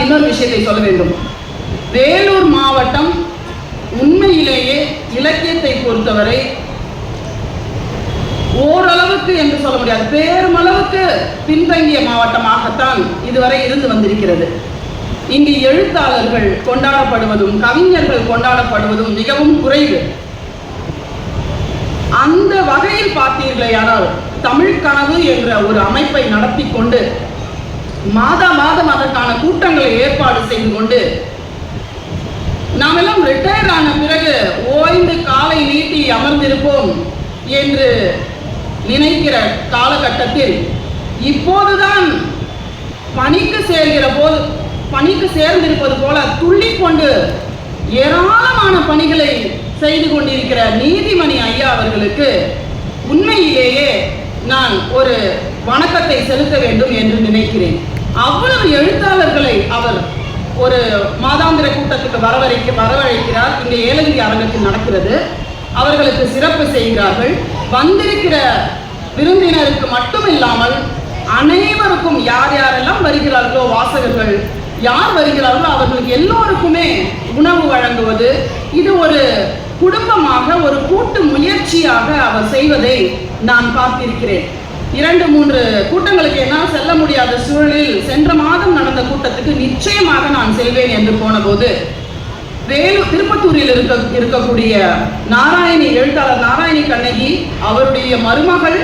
ஆனால் இன்னொரு விஷயத்தை சொல்ல வேண்டும். வேலூர் மாவட்டம் உண்மையிலேயே இலக்கியத்தை பொறுத்தவரை ஓரளவுக்கு என்று சொல்ல முடியாது. பெருமளவுக்கு பின்தங்கிய மாவட்டமாகத்தான் இதுவரை இருந்து வந்திருக்கிறது. இங்கு எழுத்தாளர்கள் கொண்டாடப்படுவதும் கவிஞர்கள் கொண்டாடப்படுவதும் மிகவும் குறைவு. அந்த வகையில் பார்த்தீர்களேயானால் தமிழ் கனவு என்ற ஒரு அமைப்பை நடத்தி கொண்டு மாதா மாதம் அதற்கான கூட்டங்களை ஏற்பாடு செய்து கொண்டு நாமெல்லாம் ரிட்டையர் ஆன பிறகு ஓய்ந்து காலை நீட்டி அமர்ந்திருப்போம் என்று நினைக்கிற காலகட்டத்தில் இப்போதுதான் பணிக்கு சேர்கிற போது பணிக்கு சேர்ந்திருப்பது போல துள்ளிக்கொண்டு ஏராளமான பணிகளை செய்து கொண்டிருக்கிற நீதிமணி ஐயா அவர்களுக்கு உண்மையிலேயே நான் ஒரு வணக்கத்தை செலுத்த வேண்டும் என்று நினைக்கிறேன். அவ்வளவு எழுத்தாளர்களை அவர் ஒரு மாதாந்திர கூட்டத்துக்கு வரவழைக்க வரவழைக்கிறார். இங்கே ஏலகிரி அரங்கத்தில் நடக்கிறது. அவர்களுக்கு சிறப்பு செய்கிறார்கள். வந்திருக்கிற விருந்தினருக்கு மட்டும் இல்லாமல் அனைவருக்கும் யார் யாரெல்லாம் வருகிறார்களோ வாசகர்கள் யார் வருகிறார்களோ அவர்களுக்கு எல்லோருக்குமே உணவு வழங்குவது. இது ஒரு குடும்பமாக ஒரு கூட்டு முயற்சியாக அவர் செய்வதை நான் பார்த்திருக்கிறேன். இரண்டு மூன்று கூட்டங்களுக்கு என்னால் செல்ல முடியாத சூழலில் சென்ற மாதம் நடந்த கூட்டத்துக்கு நிச்சயமாக நான் செல்வேன் என்று போனபோது வேலூர் திருப்பத்தூரில் இருக்க இருக்கக்கூடிய நாராயணி எழுத்தாளர் நாராயணி கண்ணகி அவருடைய மருமகள்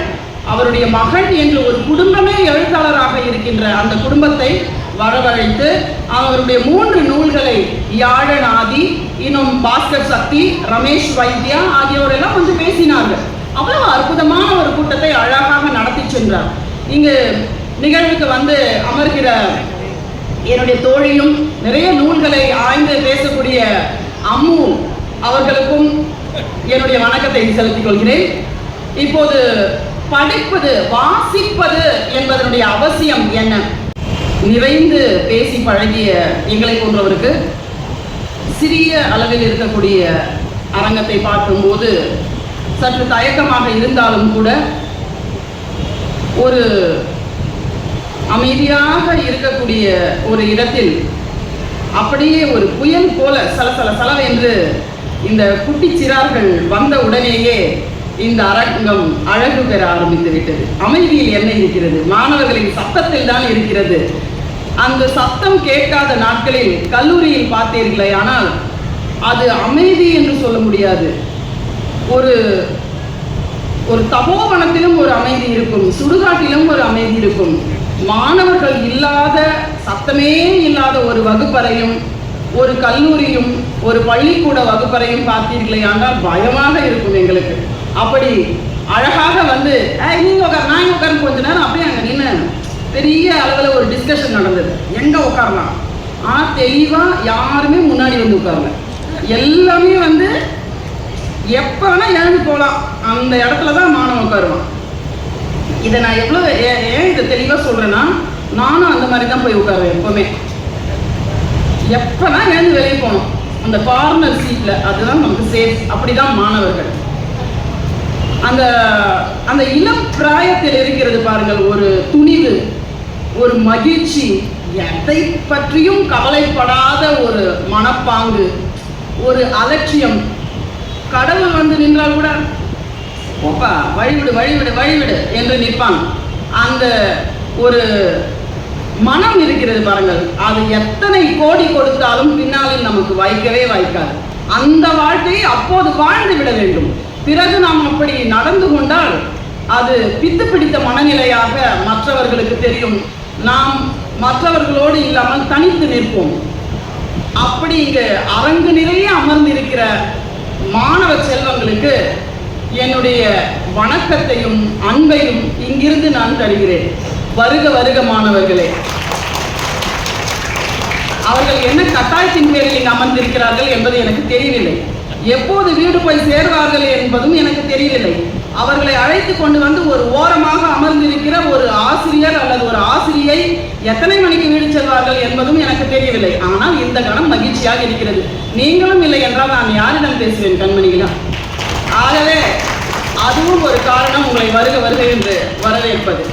அவருடைய மகள் என்று ஒரு குடும்பமே எழுத்தாளராக இருக்கின்ற அந்த குடும்பத்தை வரவழைத்து அவருடைய மூன்று நூல்களை யாழனாதி இன்னும் பாஸ்கர் சக்தி ரமேஷ் வைத்தியா ஆகியோரெல்லாம் வந்து பேசினார்கள். அவ்வளவு அற்புதமான ஒரு கூட்டத்தை அழகாக நடத்தி சென்றார். இங்கு நிகழ்வுக்கு வந்து அமர்கிற என்னுடைய தோழியும் நிறைய நூல்களை ஆய்ந்து பேசக்கூடிய அம்மு அவர்களுக்கும் என்னுடைய வணக்கத்தை செலுத்திக் கொள்கிறேன். இப்போது படிப்பது வாசிப்பது என்பதனுடைய அவசியம் என்ன? நிறைந்து பேசி பழகிய எங்களை போன்றவருக்கு சிறிய அளவில் இருக்கக்கூடிய அரங்கத்தை பார்க்கும்போது சற்று தயக்கமாக இருந்தாலும் கூட ஒரு அமைதியாக இருக்கக்கூடிய ஒரு இடத்தில் அப்படியே ஒரு புயல் போல சலசல சலவென்று இந்த குட்டி சிறார்கள் வந்த உடனேயே இந்த அரங்கம் அழகு பெற ஆரம்பித்து விட்டது. அமைதியில் என்ன இருக்கிறது? மாணவர்களின் சத்தத்தில் தான் இருக்கிறது. அந்த சத்தம் கேட்காத நாட்களில் கல்லூரியில் பார்த்தீர்களே ஆனால் அது அமைதி என்று சொல்ல முடியாது. ஒரு ஒரு தபோவனத்திலும் ஒரு அமைதி இருக்கும் சுடுகாட்டிலும் ஒரு அமைதி இருக்கும். மாணவர்கள் இல்லாத சத்தமே இல்லாத ஒரு வகுப்பறையும் ஒரு கல்லூரியும் ஒரு பள்ளிக்கூட வகுப்பறையும் பார்த்தீர்களே ஆனால் பயமாக இருக்கும் எங்களுக்கு. அப்படி அழகாக வந்து நீங்க உட்கார் நான் உட்காரு கொஞ்ச நேரம் அப்படியே அங்கே நின்று பெரிய அளவில் ஒரு டிஸ்கஷன் நடந்தது. எங்கே உட்காரலாம் ஆ தெளிவாக யாருமே முன்னாடி வந்து உட்காரல எல்லாமே வந்து எப்போ வேணால் எழுந்து போகலாம் அந்த இடத்துல தான் மாணவன் உட்காருவான். இதை நான் எவ்வளோ ஏன் ஏன் இதை தெளிவாக சொல்கிறேன்னா நானும் அந்த மாதிரி தான் போய் உட்காருவேன் எப்போவுமே. எப்போனா எழுந்து வெளியே போகணும். அந்த கார்னர் சீட்டில் அதுதான் நமக்கு சேஃப் அப்படி தான் மாணவர்கள். அந்த அந்த இளம் பிராயத்தில் இருக்கிறது பாருங்கள் ஒரு துணிவு ஒரு மகிழ்ச்சி எதை பற்றியும் கவலைப்படாத ஒரு மனப்பாங்கு ஒரு அலட்சியம் கடவுள் வந்து நின்றால் கூட போப்பா வழிவிடு வழிவிடு வழிவிடு என்று நிற்பான். அந்த ஒரு மனம் இருக்கிறது பாருங்கள். அது எத்தனை கோடி கொடுத்தாலும் பின்னாளில் நமக்கு வாய்க்கவே வாய்க்காது. அந்த வாழ்க்கையை அப்போது வாழ்ந்து விட வேண்டும். பிறகு நாம் அப்படி நடந்து கொண்டால் அது பித்து பிடித்த மனநிலையாக மற்றவர்களுக்கு தெரியும். நாம் மற்றவர்களோடு இல்லாமல் தனித்து நிற்போம். அப்படி இங்கு அரங்கு நிறைய அமர்ந்திருக்கிற மாணவ செல்வங்களுக்கு என்னுடைய வணக்கத்தையும் அன்பையும் இங்கிருந்து நான் தருகிறேன். வருக வருக மாணவர்களே. அவர்கள் என்ன கட்டாயத்தின் பேரில் இங்கு அமர்ந்திருக்கிறார்கள் என்பது எனக்கு தெரியவில்லை. எப்போது வீடு போய் சேர்வார்கள் என்பதும் எனக்கு தெரியவில்லை. அவர்களை அழைத்து கொண்டு வந்து ஒரு ஓரமாக அமர்ந்திருக்கிற ஒரு ஆசிரியர் அல்லது ஒரு ஆசிரியை எத்தனை மணிக்கு வீடு செல்வார்கள் இல்லை. ஆனால் இந்த கணம் மகிழ்ச்சியாக இருக்கிறது. நீங்களும் இல்லை என்றால் நான் யாரிடம் பேசுவேன் கண்மணியிடம் ஆகவே அதுவும் ஒரு காரணம் உங்களை வருக வருக என்று வரவேற்பது.